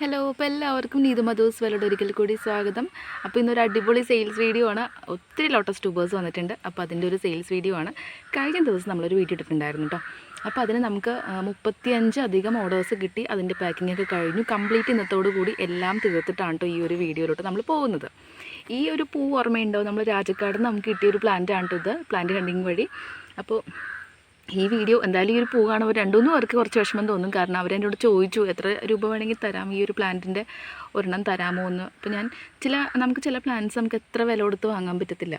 Hello അപ്പോൾ എല്ലാവർക്കും നീതു മധുസ് വലോട് ഒരിക്കൽ കൂടി സ്വാഗതം. അപ്പോൾ ഇന്നൊരു അടിപൊളി സെയിൽസ് വീഡിയോ ആണ്. ഒത്തിരി ലോട്ടസ് ട്യൂബേഴ്സ് വന്നിട്ടുണ്ട്. അപ്പോൾ അതിന്റെ ഒരു സെയിൽസ് വീഡിയോ ആണ്. കഴിഞ്ഞ ദിവസം നമ്മളൊരു വീഡിയോ ഇട്ടിട്ടുണ്ടായിരുന്നു കേട്ടോ അപ്പോൾ അതിന് നമുക്ക് മുപ്പത്തിയഞ്ച് അധികം ഓർഡേഴ്സ് കിട്ടി. അതിന്റെ പാക്കിംഗ് ഒക്കെ കഴിഞ്ഞു. കംപ്ലീറ്റ് ഇന്നത്തോടു കൂടി എല്ലാം തീർത്തിട്ടാണ് കേട്ടോ ഈ ഒരു വീഡിയോയിലോട്ട് നമ്മൾ പോകുന്നത്. ഈ ഒരു പൂ ഓർമ്മയുണ്ടോ? നമ്മൾ രാജക്കാട് നമുക്ക് കിട്ടിയ ഒരു പ്ലാന്റ് ആണ് ഇത്. പ്ലാന്റ് ഹണ്ടിങ് വഴി. അപ്പോൾ ഈ വീഡിയോ എന്തായാലും ഈ ഒരു പൂ കാണുമ്പോൾ രണ്ടുമൂന്ന് പേർക്ക് കുറച്ച് വിഷമം തോന്നും. കാരണം അവരെന്നോട് ചോദിച്ചു എത്ര രൂപ വേണമെങ്കിൽ തരാം? ഈ ഒരു പ്ലാന്റിന്റെ ഒരെണ്ണം തരാമോ? എന്ന്. അപ്പോൾ ഞാൻ ചില നമുക്ക് ചില പ്ലാന്റ്സ് നമുക്ക് എത്ര വില കൊടുത്ത് വാങ്ങാൻ പറ്റത്തില്ല.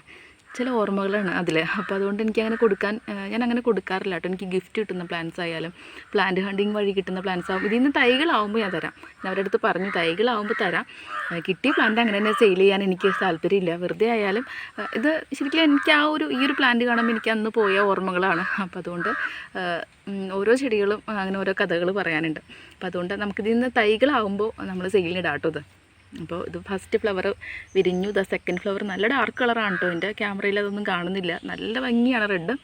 ചില ഓർമ്മകളാണ് അതിൽ അപ്പോൾ അതുകൊണ്ട് എനിക്ക് അങ്ങനെ കൊടുക്കാൻ ഞാൻ അങ്ങനെ കൊടുക്കാറില്ല കേട്ടോ. എനിക്ക് ഗിഫ്റ്റ് കിട്ടുന്ന പ്ലാന്റ്സ് ആയാലും പ്ലാന്റ് ഹണ്ടിങ് വഴി കിട്ടുന്ന പ്ലാന്റ്സ് ആകും ഇതിൽ നിന്ന് തൈകളാവുമ്പോൾ ഞാൻ തരാം. ഞാൻ അവരുടെ അടുത്ത് പറഞ്ഞു തൈകളാവുമ്പോൾ തരാം. കിട്ടിയ പ്ലാന്റ് അങ്ങനെ തന്നെ സെയിൽ ചെയ്യാൻ എനിക്ക് താല്പര്യമില്ല. വെറുതെ ആയാലും ഇത് ശരിക്കും എനിക്ക് ആ ഒരു ഈ ഒരു പ്ലാന്റ് കാണുമ്പോൾ എനിക്ക് അന്ന് പോയ ഓർമ്മകളാണ്. അപ്പോൾ അതുകൊണ്ട് ഓരോ ചെടികളും അങ്ങനെ ഓരോ കഥകൾ പറയാനുണ്ട്. അപ്പോൾ അതുകൊണ്ട് നമുക്കിതിൽ നിന്ന് തൈകളാവുമ്പോൾ നമ്മൾ സെയിലിനിടാം കേട്ടോ ഇത്. അപ്പോൾ ഇത് ഫസ്റ്റ് ഫ്ലവർ വിരിഞ്ഞു. ഇതാ സെക്കൻഡ് ഫ്ലവർ നല്ല ഡാർക്ക് കളറാണ് കേട്ടോ എന്റെ ക്യാമറയിൽ അതൊന്നും കാണുന്നില്ല. നല്ല ഭംഗിയാണ് റെഡ്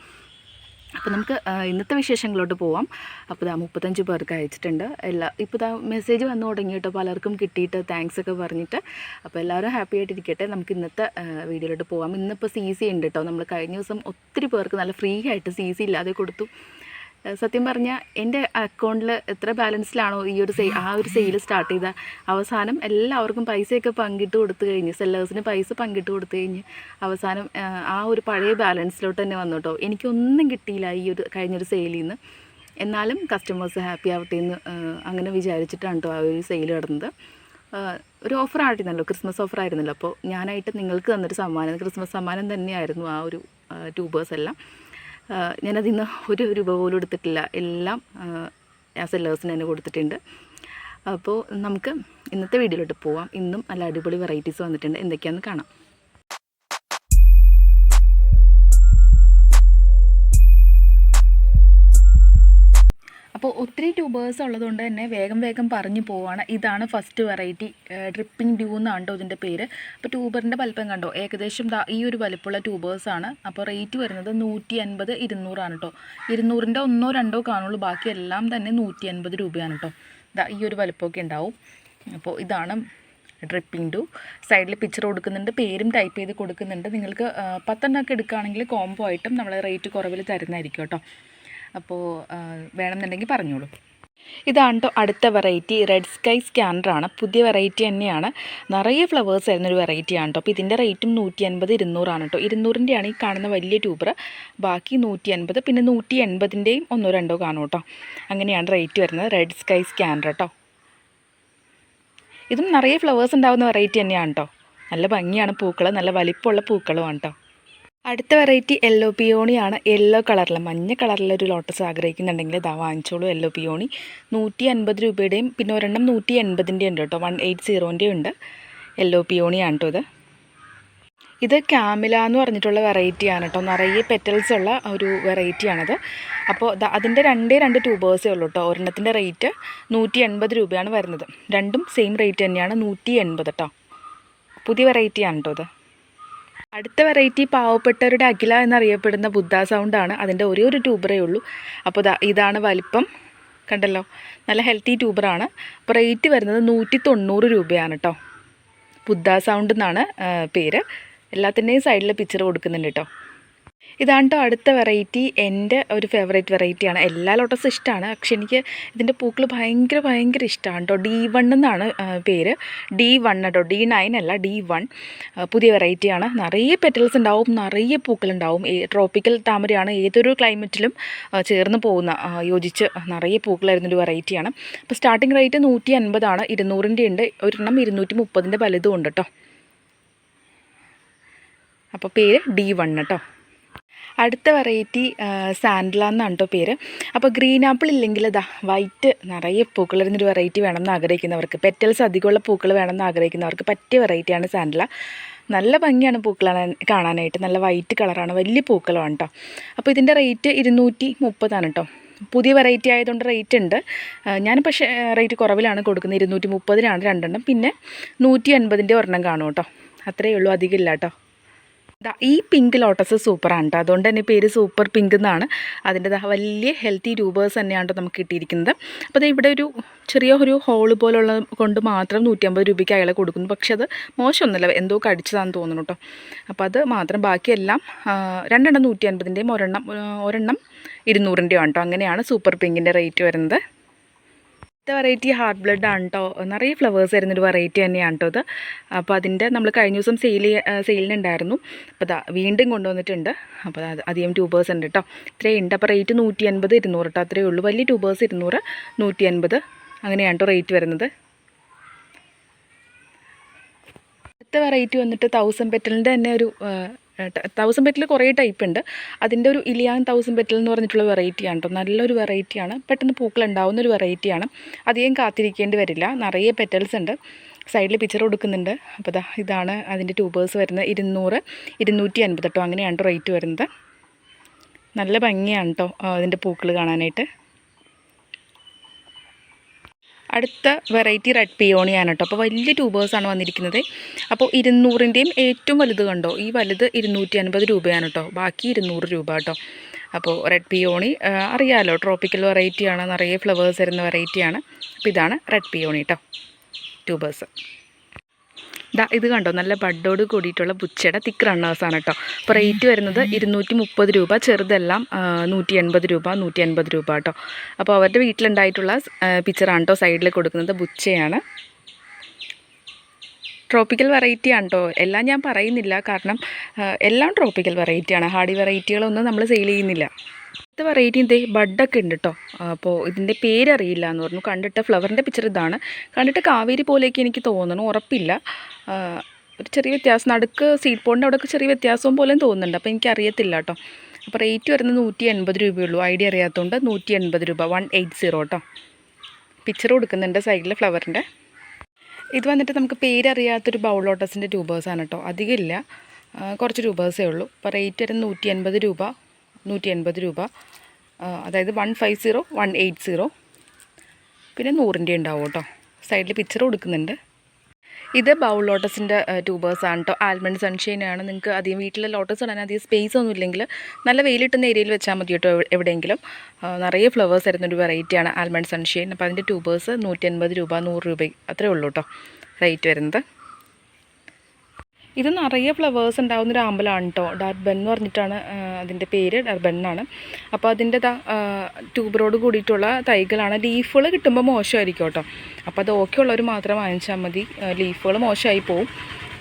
അപ്പോൾ നമുക്ക് ഇന്നത്തെ വിശേഷങ്ങളോട്ട് പോവാം. അപ്പോൾ ഇതാ മുപ്പത്തഞ്ച് പേർക്ക് അയച്ചിട്ടുണ്ട്. എല്ലാ ഇപ്പോൾ ഇതാ മെസ്സേജ് വന്നു തുടങ്ങി കേട്ടോ പലർക്കും കിട്ടിയിട്ട് താങ്ക്സ് ഒക്കെ പറഞ്ഞിട്ട്. അപ്പോൾ എല്ലാവരും ഹാപ്പി ആയിട്ടിരിക്കട്ടെ. നമുക്ക് ഇന്നത്തെ വീഡിയോയിലോട്ട് പോവാം. ഇന്നിപ്പോൾ സി സി ഉണ്ട് കേട്ടോ നമ്മൾ കഴിഞ്ഞ ദിവസം ഒത്തിരി പേർക്ക് നല്ല ഫ്രീ ആയിട്ട് സി സി ഇല്ലാതെ കൊടുത്തു. സത്യം പറഞ്ഞാൽ എന്റെ അക്കൗണ്ടിൽ എത്ര ബാലൻസിലാണോ ഈ ഒരു സെയിൽ ആ ഒരു സെയിൽ സ്റ്റാർട്ട് ചെയ്ത. അവസാനം എല്ലാവർക്കും പൈസയൊക്കെ പങ്കിട്ട് കൊടുത്തു കഴിഞ്ഞ് സെല്ലേഴ്സിന് പൈസ പങ്കിട്ട് കൊടുത്തു കഴിഞ്ഞ് അവസാനം ആ, ഒരു പഴയ ബാലൻസിലോട്ട് തന്നെ വന്നു എനിക്കൊന്നും കിട്ടിയില്ല ഈ ഒരു കഴിഞ്ഞൊരു സെയിലിൽ നിന്ന് എന്നാലും കസ്റ്റമേഴ്സ് ഹാപ്പി ആവട്ടെ എന്ന് അങ്ങനെ വിചാരിച്ചിട്ടാണ് കേട്ടോ ആ ഒരു സെയിൽ നടന്നത്. ഒരു ഓഫർ ആയിരുന്നല്ലോ ക്രിസ്മസ് ഓഫർ ആയിരുന്നല്ലോ. അപ്പോൾ ഞാനായിട്ട് നിങ്ങൾക്ക് തന്നൊരു സമ്മാനം ക്രിസ്മസ് സമ്മാനം തന്നെയായിരുന്നു ആ ഒരു ട്യൂബേഴ്സ് എല്ലാം. ഞാനതിൽ നിന്ന് ഒരു രൂപ പോലും എടുത്തിട്ടില്ല. എല്ലാം ആ സെല്ലേഴ്സിന് തന്നെ കൊടുത്തിട്ടുണ്ട്. അപ്പോൾ നമുക്ക് ഇന്നത്തെ വീഡിയോയിലോട്ട് പോവാം. ഇന്നും നല്ല അടിപൊളി വെറൈറ്റീസ് വന്നിട്ടുണ്ട്. എന്തൊക്കെയാണെന്ന് കാണാം. അപ്പോൾ ഒത്തിരി ട്യൂബേഴ്സ് ഉള്ളതുകൊണ്ട് തന്നെ വേഗം വേഗം പറഞ്ഞു പോവാണ്. ഇതാണ് ഫസ്റ്റ് വെറൈറ്റി ഡ്രിപ്പിംഗ് ഡ്യൂ എന്നാണ് കേട്ടോ ഇതിന്റെ പേര്. അപ്പോൾ ട്യൂബറിന്റെ വലിപ്പം കണ്ടോ? ഏകദേശം ഈ ഒരു വലിപ്പമുള്ള ആണ്. അപ്പോൾ റേറ്റ് വരുന്നത് നൂറ്റി അൻപത് ഇരുന്നൂറാണ് കേട്ടോ ഇരുന്നൂറിന്റെ ഒന്നോ രണ്ടോ കാണുള്ളൂ. ബാക്കി എല്ലാം തന്നെ നൂറ്റി അൻപത് രൂപയാണ് കേട്ടോ ഇതാ ഈ ഒരു വലിപ്പമൊക്കെ ഉണ്ടാവും. അപ്പോൾ ഇതാണ് ഡ്രിപ്പിംഗ് ഡു സൈഡിൽ പിക്ചർ കൊടുക്കുന്നുണ്ട് പേരും ടൈപ്പ് ചെയ്ത് കൊടുക്കുന്നുണ്ട്. നിങ്ങൾക്ക് പത്തെണ്ണമൊക്കെ എടുക്കുകയാണെങ്കിൽ കോംബോ ആയിട്ടും നമ്മൾ റേറ്റ് കുറവിൽ തരുന്നതായിരിക്കും കേട്ടോ അപ്പോൾ വേണമെന്നുണ്ടെങ്കിൽ പറഞ്ഞോളൂ. ഇതാണ് കേട്ടോ അടുത്ത വെറൈറ്റി റെഡ് സ്കൈ സ്കാനറാണ് പുതിയ വെറൈറ്റി തന്നെയാണ്. നിറയെ ഫ്ലവേഴ്സ് ആയിരുന്ന ഒരു വെറൈറ്റിയാണ് കേട്ടോ അപ്പോൾ ഇതിന്റെ റേറ്റും നൂറ്റി അൻപത് ഇരുന്നൂറാണ് കേട്ടോ ഇരുന്നൂറിന്റെയാണ് ഈ കാണുന്ന വലിയ ട്യൂബർ ബാക്കി നൂറ്റി അൻപത് പിന്നെ നൂറ്റി എൺപതിന്റെയും ഒന്നോ രണ്ടോ കാണും കേട്ടോ അങ്ങനെയാണ് റേറ്റ് വരുന്നത് റെഡ് സ്കൈ സ്കാനർ കേട്ടോ ഇതും നിറയെ ഫ്ലവേഴ്സ് ഉണ്ടാകുന്ന വെറൈറ്റി തന്നെയാണ് കേട്ടോ നല്ല ഭംഗിയാണ് പൂക്കൾ നല്ല വലിപ്പമുള്ള പൂക്കളുമാണ് കേട്ടോ അടുത്ത വെറൈറ്റി യെല്ലോ പിയോണിയാണ് യെല്ലോ കളറിൽ മഞ്ഞ കളറിലൊരു ലോട്ടസ് ആഗ്രഹിക്കുന്നുണ്ടെങ്കിൽ ഇതാ വാങ്ങിച്ചോളൂ യെല്ലോ പിയോണി നൂറ്റി അൻപത് രൂപയുടെയും പിന്നെ ഒരെണ്ണം നൂറ്റി എൺപതിന്റെ ഉണ്ട് കേട്ടോ. വൺ എയ്റ്റ് സീറോന്റെ ഉണ്ട്. യെല്ലോ പിയോണിയാണ് കേട്ടോ ഇത്. ഇത് ക്യാമില എന്ന് പറഞ്ഞിട്ടുള്ള വെറൈറ്റിയാണ് കേട്ടോ നിറയെ പെറ്റൽസ് ഉള്ള ഒരു വെറൈറ്റിയാണത് അപ്പോൾ അതിന്റെ രണ്ടേ രണ്ട് ട്യൂബേഴ്സേ ഉള്ളൂ കേട്ടോ ഒരെണ്ണത്തിന്റെ റേറ്റ് നൂറ്റി എൺപത് രൂപയാണ് വരുന്നത്. രണ്ടും സെയിം റേറ്റ് തന്നെയാണ്. നൂറ്റി എൺപത് കേട്ടോ പുതിയ വെറൈറ്റിയാണ് കേട്ടോ ഇത്. അടുത്ത വെറൈറ്റി പാവപ്പെട്ടവരുടെ അഖില എന്നറിയപ്പെടുന്ന ബുദ്ധ സൗണ്ടാണ് അതിന്റെ ഒരേ ഒരു ട്യൂബറേ ഉള്ളൂ. അപ്പോൾ ഇതാണ് വലിപ്പം. കണ്ടല്ലോ? നല്ല ഹെൽത്തി ട്യൂബറാണ് അപ്പോൾ റേറ്റ് വരുന്നത് നൂറ്റി തൊണ്ണൂറ് രൂപയാണ് കേട്ടോ ബുദ്ധ സൗണ്ട് എന്നാണ് പേര്. എല്ലാത്തിന്റെയും സൈഡിൽ പിക്ചർ കൊടുക്കുന്നുണ്ട് കേട്ടോ ഇതാണ് കേട്ടോ അടുത്ത വെറൈറ്റി എന്റെ ഒരു ഫേവറേറ്റ് വെറൈറ്റിയാണ് എല്ലാ ലോട്ടസും ഇഷ്ടമാണ് പക്ഷെ എനിക്ക് ഇതിന്റെ പൂക്കൾ ഭയങ്കര ഭയങ്കര ഇഷ്ടമാണ് കേട്ടോ ഡി വൺ എന്നാണ് പേര്. ഡി വൺ കേട്ടോ ഡി നയൻ അല്ല ഡി വൺ പുതിയ വെറൈറ്റിയാണ് നിറയെ പെറ്റൽസ് ഉണ്ടാവും നിറയെ പൂക്കളുണ്ടാവും ട്രോപ്പിക്കൽ താമരയാണ് ഏതൊരു ക്ലൈമറ്റിലും ചേർന്ന് പോകുന്ന യോജിച്ച് നിറയെ പൂക്കളായിരുന്നൊരു വെറൈറ്റിയാണ് അപ്പോൾ സ്റ്റാർട്ടിംഗ് റേറ്റ് നൂറ്റി അൻപതാണ് ഇരുന്നൂറിന്റെ ഉണ്ട്. ഒരെണ്ണം ഇരുന്നൂറ്റി മുപ്പതിന്റെ പലതും ഉണ്ട് കേട്ടോ അപ്പോൾ പേര് ഡി വൺ കേട്ടോ അടുത്ത വെറൈറ്റി സാൻഡ്ല എന്നാണ് കേട്ടോ പേര്. അപ്പോൾ ഗ്രീൻ ആപ്പിൾ ഇല്ലെങ്കിൽ ഇതാ വൈറ്റ് നിറയെ പൂക്കൾ വരുന്നൊരു വെറൈറ്റി വേണമെന്ന് ആഗ്രഹിക്കുന്നവർക്ക് പെറ്റൽസ് അധികമുള്ള പൂക്കൾ വേണമെന്ന് ആഗ്രഹിക്കുന്നവർക്ക് പറ്റിയ വെറൈറ്റിയാണ് സാൻഡ്ല. നല്ല ഭംഗിയാണ് പൂക്കൾ കാണാനായിട്ട് നല്ല വൈറ്റ് കളറാണ് വലിയ പൂക്കളാണ് കേട്ടോ അപ്പോൾ ഇതിന്റെ റേറ്റ് ഇരുന്നൂറ്റി മുപ്പതാണ് കേട്ടോ പുതിയ വെറൈറ്റി ആയതുകൊണ്ട് റേറ്റ് ഉണ്ട്. ഞാൻ പക്ഷേ റേറ്റ് കുറവിലാണ് കൊടുക്കുന്നത് ഇരുന്നൂറ്റി മുപ്പതിനാണ് രണ്ടെണ്ണം. പിന്നെ നൂറ്റി അൻപതിന്റെ ഒരെണ്ണം കാണും കേട്ടോ അത്രയേ ഉള്ളൂ അധികം ഇല്ല കേട്ടോ ഈ പിങ്ക് ലോട്ടസ് സൂപ്പറാണ് കേട്ടോ അതുകൊണ്ട് തന്നെ പേര് സൂപ്പർ പിങ്ക് എന്നാണ് അതിന്റെ വലിയ ഹെൽത്തി രൂപേഴ്സ് തന്നെയാണ് നമുക്ക് കിട്ടിയിരിക്കുന്നത്. അപ്പോൾ അത് ഇവിടെ ഒരു ചെറിയ ഒരു ഹോൾ പോലുള്ള കൊണ്ട് മാത്രം നൂറ്റമ്പത് രൂപയ്ക്ക് അയാളെ കൊടുക്കുന്നു. പക്ഷെ അത് മോശമൊന്നുമല്ല. എന്തോ കടിച്ചതാണെന്ന് തോന്നുന്നു കേട്ടോ അപ്പോൾ അത് മാത്രം ബാക്കിയെല്ലാം രണ്ടെണ്ണം നൂറ്റി അൻപതിന്റെയും ഒരെണ്ണം ഒരെണ്ണം ഇരുന്നൂറിന്റെയും ആണ് കേട്ടോ അങ്ങനെയാണ് സൂപ്പർ പിങ്കിന്റെ റേറ്റ് വരുന്നത്. അടുത്ത വെറൈറ്റി ഹാർട്ട് ബ്ലഡ് ആണ് കേട്ടോ നിറയെ ഫ്ലവേഴ്സ് വരുന്നൊരു വെറൈറ്റി തന്നെയാണ് കേട്ടോ ഇത്. അപ്പോൾ അതിന്റെ നമ്മൾ കഴിഞ്ഞ ദിവസം സെയിൽ സെയിലിനുണ്ടായിരുന്നു അപ്പോൾ അതാ വീണ്ടും കൊണ്ടുവന്നിട്ടുണ്ട്. അപ്പോൾ അധികം ട്യൂബേഴ്സ് ഉണ്ട് കേട്ടോ ഇത്രയും ഉണ്ട്. അപ്പോൾ റേറ്റ് നൂറ്റി അൻപത് ഇരുന്നൂറ് കേട്ടോ അത്രയേ ഉള്ളൂ. വലിയ ട്യൂബേഴ്സ് ഇരുന്നൂറ് നൂറ്റി അൻപത് അങ്ങനെയാണ് കേട്ടോ റേറ്റ് വരുന്നത്. അടുത്ത വെറൈറ്റി വന്നിട്ട് തൗസൻഡ് പെറ്റലിന്റെ തന്നെ ഒരു തൗസൻഡ് പെറ്റൽ കുറേ ടൈപ്പ് ഉണ്ട്. അതിന്റെ ഒരു ഇലിയാൻ തൗസൻഡ് പെറ്റൽ എന്ന് പറഞ്ഞിട്ടുള്ള വെറൈറ്റിയാണ് കേട്ടോ നല്ലൊരു വെറൈറ്റിയാണ് പെട്ടെന്ന് പൂക്കൾ ഉണ്ടാവുന്ന ഒരു വെറൈറ്റിയാണ് അധികം കാത്തിരിക്കേണ്ടി വരില്ല. നിറയെ പെറ്റൽസ് ഉണ്ട്. സൈഡിൽ പിക്ചർ കൊടുക്കുന്നുണ്ട്. അപ്പോൾ ഇതാ ഇതാണ് അതിന്റെ ട്യൂബേഴ്സ് വരുന്നത്. ഇരുന്നൂറ് ഇരുന്നൂറ്റി അൻപത് കേട്ടോ അങ്ങനെയാണ് റേറ്റ് വരുന്നത്. നല്ല ഭംഗിയാണ് കേട്ടോ അതിന്റെ പൂക്കൾ കാണാനായിട്ട്. അടുത്ത വെറൈറ്റി റെഡ് പിയോണിയാണ് കേട്ടോ അപ്പോൾ വലിയ ട്യൂബേഴ്സാണ് വന്നിരിക്കുന്നത്. അപ്പോൾ ഇരുന്നൂറിന്റെയും ഏറ്റവും വലുത് കണ്ടോ? ഈ വലുത് ഇരുന്നൂറ്റി അൻപത് രൂപയാണ് കേട്ടോ ബാക്കി ഇരുന്നൂറ് രൂപ കേട്ടോ. അപ്പോൾ റെഡ് പിയോണി അറിയാമല്ലോ ട്രോപ്പിക്കൽ വെറൈറ്റിയാണ് നിറയെ ഫ്ലവേഴ്സ് വരുന്ന വെറൈറ്റിയാണ്. അപ്പോൾ ഇതാണ് റെഡ് പിയോണി കേട്ടോ ട്യൂബേഴ്സ്. ദാ ഇത് കണ്ടോ? നല്ല ബഡോട് കൂടിയിട്ടുള്ള പുച്ചയുടെ തിക്ക് റണ്ണേഴ്സാണ് കേട്ടോ അപ്പോൾ റേറ്റ് വരുന്നത് ഇരുന്നൂറ്റി മുപ്പത് രൂപ ചെറുതെല്ലാം നൂറ്റി എൺപത് രൂപ നൂറ്റി എൺപത് രൂപ കേട്ടോ അപ്പോൾ അവരുടെ വീട്ടിലുണ്ടായിട്ടുള്ള പിക്ചറാണ് കേട്ടോ സൈഡിൽ കൊടുക്കുന്നത്. ബുച്ചയാണ് ട്രോപ്പിക്കൽ വെറൈറ്റി ആണ് കേട്ടോ എല്ലാം ഞാൻ പറയുന്നില്ല. കാരണം എല്ലാം ട്രോപ്പിക്കൽ വെറൈറ്റിയാണ് ഹാർഡി വെറൈറ്റികളൊന്നും നമ്മൾ സെയിൽ ചെയ്യുന്നില്ല. അടുത്ത വെറൈറ്റി ഇതേ ബഡൊക്കെ ഉണ്ട് കേട്ടോ അപ്പോൾ ഇതിന്റെ പേരറിയില്ല എന്ന് പറഞ്ഞു. കണ്ടിട്ട് ഫ്ലവറിന്റെ പിക്ചർ ഇതാണ്. കണ്ടിട്ട് കാവേരി പോലെയൊക്കെ എനിക്ക് തോന്നുന്നു ഉറപ്പില്ല. ഒരു ചെറിയ വ്യത്യാസം. നടുക്ക് സീഡ് പോണിന്റെ അവിടെയൊക്കെ ചെറിയ വ്യത്യാസവും പോലെ തോന്നുന്നുണ്ട്. അപ്പോൾ എനിക്ക് അറിയത്തില്ല കേട്ടോ അപ്പോൾ റേറ്റ് വരുന്നത് നൂറ്റി എൺപത് രൂപയുള്ളൂ. ഐഡിയ അറിയാത്തതുകൊണ്ട് നൂറ്റി എൺപത് രൂപ. വൺ എയ്റ്റ് സീറോ കേട്ടോ പിക്ചർ കൊടുക്കുന്നുണ്ട് സൈഡിൽ ഫ്ലവറിന്റെ ഇത് വന്നിട്ട് നമുക്ക് പേരറിയാത്തൊരു ബൗൾ ലോട്ടസിന്റെ ട്യൂബേഴ്സാണ് കേട്ടോ അധികം ഇല്ല. ആ, കുറച്ച് ട്യൂബേഴ്സേ ഉള്ളൂ. അപ്പോൾ റേറ്റ് വരുന്നത് നൂറ്റി എൺപത് രൂപ. നൂറ്റി എൺപത് രൂപ അതായത് one five zero one eight zero. പിന്നെ നൂറിന്റെ ഉണ്ടാവും കേട്ടോ. സൈഡിൽ പിക്ചർ കൊടുക്കുന്നുണ്ട്. ഇത് ബൗൾ ലോട്ടസിന്റെ ട്യൂബേഴ്സാണ് കേട്ടോ ആൽമണ്ട് സൺഷൈൻ ആണ് നിങ്ങൾക്ക് അധികം വീട്ടിലെ ലോട്ടസ് ഇടാൻ അധികം സ്പേസ് ഒന്നും ഇല്ലെങ്കിൽ നല്ല വെയിലിട്ടുന്ന ഏരിയയിൽ വെച്ചാൽ മതി കേട്ടോ എവിടെയെങ്കിലും. നിറയെ ഫ്ലവേഴ്സ് വരുന്ന ഒരു വെറൈറ്റിയാണ് ആൽമണ്ട് സൺഷൈൻ. അപ്പോൾ അതിന്റെ ട്യൂബേഴ്സ് നൂറ്റി രൂപ നൂറ് രൂപ അത്രേ ഉള്ളൂ കേട്ടോ റേറ്റ് വരുന്നത്. ഇത് നിറയെ ഫ്ലവേഴ്സ് ഉണ്ടാകുന്ന ഒരു അമ്പലമാണ് കേട്ടോ ഡർബൻ എന്ന് പറഞ്ഞിട്ടാണ് അതിന്റെ പേര് ഡർബൻ എന്നാണ്. അപ്പോൾ അതിന്റെ ട്യൂബറോട് കൂടിയിട്ടുള്ള തൈകളാണ്. ലീഫുകൾ കിട്ടുമ്പോൾ മോശമായിരിക്കും കേട്ടോ അപ്പോൾ അത് ഓക്കെ ഉള്ളവർ മാത്രം വാങ്ങിച്ചാൽ മതി. ലീഫുകൾ മോശമായി പോവും.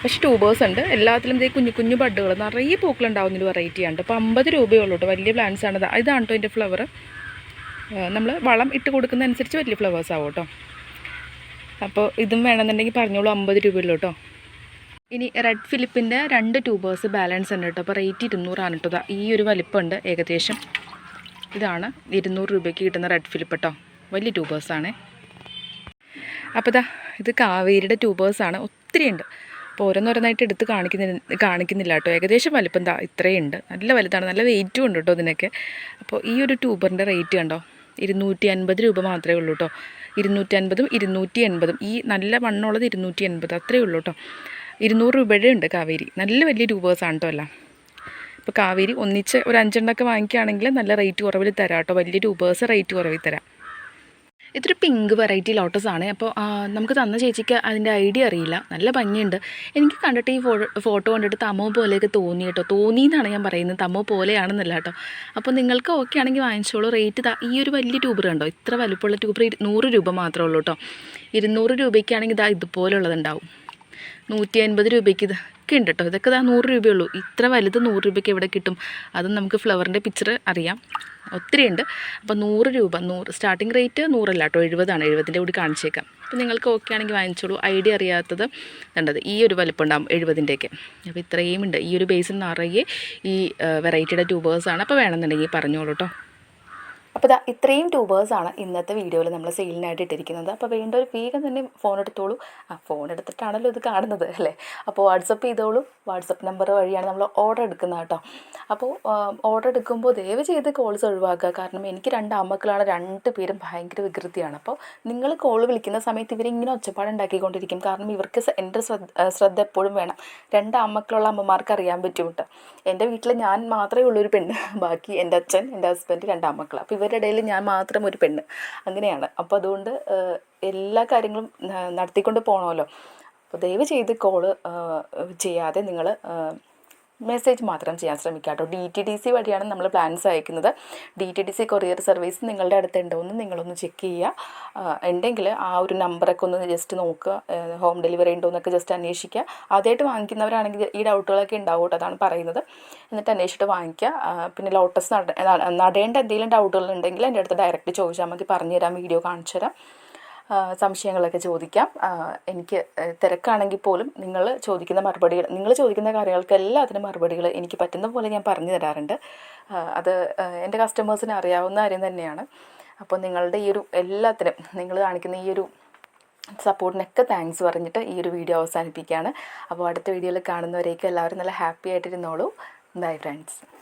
പക്ഷേ ട്യൂബേഴ്സ് ഉണ്ട്. എല്ലാത്തിലും ഇതേ കുഞ്ഞു കുഞ്ഞു ബഡുകൾ. നിറയെ പൂക്കളുണ്ടാവുന്ന ഒരു വെറൈറ്റിയാണ് അപ്പോൾ അമ്പത് രൂപയേ ഉള്ളൂ കേട്ടോ വലിയ പ്ലാന്റ്സ് ആണ് ഇത്. ഇതാണ് കേട്ടോ ഇതിന്റെ ഫ്ലവർ നമ്മൾ വളം ഇട്ട് കൊടുക്കുന്നതനുസരിച്ച് വലിയ ഫ്ലവേഴ്സ് ആവും കേട്ടോ അപ്പോൾ ഇതും വേണമെന്നുണ്ടെങ്കിൽ പറഞ്ഞോളൂ അമ്പത് രൂപയുള്ളൂ കേട്ടോ ഇനി റെഡ് ഫിലിപ്പിന്റെ രണ്ട് ട്യൂബേഴ്സ് ബാലൻസ് ഉണ്ട് കേട്ടോ അപ്പോൾ റേറ്റ് ഇരുന്നൂറാണ് കേട്ടോ ഈ ഒരു വലിപ്പമുണ്ട് ഏകദേശം. ഇതാണ് ഇരുന്നൂറ് രൂപയ്ക്ക് കിട്ടുന്ന റെഡ് ഫിലിപ്പ് കേട്ടോ വലിയ ട്യൂബേഴ്സാണ് അപ്പോൾ ഇതാ ഇത് കാവേരിയുടെ ട്യൂബേഴ്സാണ് ഒത്തിരി ഉണ്ട്. അപ്പോൾ ഓരോന്നോരോന്നായിട്ട് എടുത്ത് കാണിക്കുന്നില്ല കാണിക്കുന്നില്ല കേട്ടോ ഏകദേശം വലിപ്പം ദാ ഇത്രയുണ്ട് നല്ല വലുതാണ്. നല്ല വെയിറ്റും ഉണ്ട് കേട്ടോ ഇതിനൊക്കെ. അപ്പോൾ ഈ ഒരു ട്യൂബറിന്റെ റേറ്റ് കണ്ടോ? ഇരുന്നൂറ്റി അൻപത് രൂപ മാത്രമേ ഉള്ളൂ കേട്ടോ ഇരുന്നൂറ്റി അൻപതും ഇരുന്നൂറ്റി എൺപതും ഈ നല്ല മണ്ണുള്ളത് ഇരുന്നൂറ്റി എൺപത് അത്രയേ ഉള്ളൂ കേട്ടോ ഇരുന്നൂറ് രൂപയുടെ ഉണ്ട് കാവേരി. നല്ല വലിയ ട്യൂബേഴ്സാണ് കേട്ടോ എല്ലാം. ഇപ്പോൾ കാവേരി ഒന്നിച്ച് ഒരു അഞ്ചെണ്ണൊക്കെ വാങ്ങിക്കുകയാണെങ്കിൽ നല്ല റേറ്റ് കുറവിൽ തരാം കേട്ടോ വലിയ രൂപേഴ്സ് റേറ്റ് കുറവിൽ തരാം. ഇതൊരു പിങ്ക് വെറൈറ്റി ലോട്ടസ് ആണ്. അപ്പോൾ നമുക്ക് തന്ന ചേച്ചിക്ക് അതിന്റെ ഐഡിയ അറിയില്ല. നല്ല ഭംഗിയുണ്ട്. എനിക്ക് കണ്ടിട്ട് ഈ ഫോട്ടോ കണ്ടിട്ട് തമോ പോലെയൊക്കെ തോന്നി കേട്ടോ തോന്നി എന്നാണ് ഞാൻ പറയുന്നത്. തമോ പോലെയാണെന്നല്ല കേട്ടോ അപ്പോൾ നിങ്ങൾക്ക് ഓക്കെ ആണെങ്കിൽ വാങ്ങിച്ചോളൂ. റേറ്റ് ഈ ഒരു വലിയ ട്യൂബർ കണ്ടോ? ഇത്ര വലുപ്പമുള്ള ട്യൂബർ നൂറ് രൂപ മാത്രമേ ഉള്ളൂ കേട്ടോ ഇരുന്നൂറ് രൂപയ്ക്കാണെങ്കിൽ ഇതാ ഇതുപോലുള്ളതുണ്ടാവും. നൂറ്റി അൻപത് രൂപയ്ക്ക് ഇതൊക്കെ ഉണ്ട് കേട്ടോ. ഇതൊക്കെ ഇതാ നൂറ് രൂപയുള്ളൂ. ഇത്ര വലുത് നൂറ് രൂപയ്ക്ക് എവിടെ കിട്ടും? അതും നമുക്ക് ഫ്ലവറിന്റെ പിക്ചർ അറിയാം. ഒത്തിരി ഉണ്ട് അപ്പോൾ നൂറ് രൂപ നൂറ്. സ്റ്റാർട്ടിംഗ് റേറ്റ് നൂറല്ല കേട്ടോ. എഴുപതാണ്. എഴുപതിന്റെ കൂടി കാണിച്ചേക്കാം. അപ്പോൾ നിങ്ങൾക്ക് ഓക്കെ ആണെങ്കിൽ വാങ്ങിച്ചോളൂ. ഐഡിയ അറിയാത്തത് കണ്ടത് ഈ ഒരു വലിപ്പം ഉണ്ടാകും എഴുപതിന്റെയൊക്കെ. അപ്പോൾ ഇത്രയും ഉണ്ട്. ഈ ഒരു ബേസിൽ നിറയെ ഈ വെറൈറ്റിയുടെ ട്യൂബേഴ്സാണ് അപ്പോൾ വേണമെന്നുണ്ടെങ്കിൽ പറഞ്ഞോളൂ കേട്ടോ. അപ്പോൾ ഇതാ ഇത്രയും ട്യൂബേഴ്സാണ് ഇന്നത്തെ വീഡിയോയിൽ നമ്മൾ സെയിലിനായിട്ട് ഇട്ടിരിക്കുന്നത്. അപ്പോൾ വേണ്ട ഒരു വേഗം തന്നെ ഫോൺ എടുത്തോളൂ. ആ ഫോൺ എടുത്തിട്ടാണല്ലോ ഇത് കാണുന്നത് അല്ലേ? അപ്പോൾ വാട്സപ്പ് ചെയ്തോളൂ. വാട്സപ്പ് നമ്പർ വഴിയാണ് നമ്മൾ ഓർഡർ എടുക്കുന്നത് കേട്ടോ. അപ്പോൾ ഓർഡർ എടുക്കുമ്പോൾ ദയവ് ചെയ്ത് കോൾസ് ഒഴിവാക്കുക. കാരണം എനിക്ക് രണ്ട് അമ്മക്കളാണ് രണ്ട് പേരും ഭയങ്കര വികൃതിയാണ്. അപ്പോൾ നിങ്ങൾ കോൾ വിളിക്കുന്ന സമയത്ത് ഇവരിങ്ങനെ ഒച്ചപ്പാടുണ്ടാക്കിക്കൊണ്ടിരിക്കും കാരണം ഇവർക്ക് എന്റെ ശ്രദ്ധ എപ്പോഴും വേണം. രണ്ട് അമ്മക്കളുള്ള അമ്മമാർക്ക് അറിയാൻ പറ്റും കേട്ടോ എന്റെ വീട്ടിൽ ഞാൻ മാത്രമേ ഉള്ളൊരു പെണ്ണ്. ബാക്കി എന്റെ അച്ഛൻ എന്റെ ഹസ്ബൻഡ് രണ്ട് അമ്മക്കൾ അപ്പോൾ ഇവരുടെ ഇടയിൽ ഞാൻ മാത്രം ഒരു പെണ്ണ്. അങ്ങനെയാണ്. അപ്പോൾ അതുകൊണ്ട് എല്ലാ കാര്യങ്ങളും നടത്തിക്കൊണ്ട് പോകണമല്ലോ അപ്പോൾ ദയവ് ചെയ്ത് കോൾ ചെയ്യാതെ നിങ്ങൾ മെസ്സേജ് മാത്രം ചെയ്യാൻ ശ്രമിക്കുക കേട്ടോ ഡി ടി ഡി സി വഴിയാണ് നമ്മൾ പ്ലാൻസ് അയക്കുന്നത്. D T D C courier service നിങ്ങളുടെ അടുത്ത് ഉണ്ടോ എന്ന് നിങ്ങളൊന്ന് ചെക്ക് ചെയ്യുക. ഉണ്ടെങ്കിൽ ആ ഒരു നമ്പറൊക്കെ ഒന്ന് ജസ്റ്റ് നോക്കുക. ഹോം ഡെലിവറി ഉണ്ടോ എന്നൊക്കെ ജസ്റ്റ് അന്വേഷിക്കുക. ആദ്യമായിട്ട് വാങ്ങിക്കുന്നവരാണെങ്കിൽ ഈ ഡൗട്ടുകളൊക്കെ ഉണ്ടാവും കേട്ടോ അതാണ് പറയുന്നത്. എന്നിട്ട് അന്വേഷിച്ചിട്ട് വാങ്ങിക്കുക. പിന്നെ ലോട്ടസ് നട നടേണ്ട എന്തെങ്കിലും ഡൗട്ടുകൾ ഉണ്ടെങ്കിൽ എന്റെ അടുത്ത് ഡയറക്റ്റ് ചോദിച്ചാൽ മതി. പറഞ്ഞുതരാം വീഡിയോ കാണിച്ചു തരാം സംശയങ്ങളൊക്കെ ചോദിക്കാം. എനിക്ക് തിരക്കാണെങ്കിൽ പോലും നിങ്ങൾ ചോദിക്കുന്ന മറുപടികൾ നിങ്ങൾ ചോദിക്കുന്ന കാര്യങ്ങൾക്ക് എല്ലാത്തിനും മറുപടികൾ എനിക്ക് പറ്റുന്ന പോലെ ഞാൻ പറഞ്ഞു തരാറുണ്ട്. അത് എന്റെ കസ്റ്റമേഴ്സിന് അറിയാവുന്ന കാര്യം തന്നെയാണ്. അപ്പോൾ നിങ്ങളുടെ ഈ ഒരു എല്ലാത്തിനും നിങ്ങൾ കാണിക്കുന്ന ഈ ഒരു സപ്പോർട്ടിനൊക്കെ താങ്ക്സ് പറഞ്ഞിട്ട് ഈ ഒരു വീഡിയോ അവസാനിപ്പിക്കുകയാണ്. അപ്പോൾ അടുത്ത വീഡിയോയിൽ കാണുന്നവരേക്കും എല്ലാവരും നല്ല ഹാപ്പി ആയിട്ടിരുന്നോളൂ. Bye friends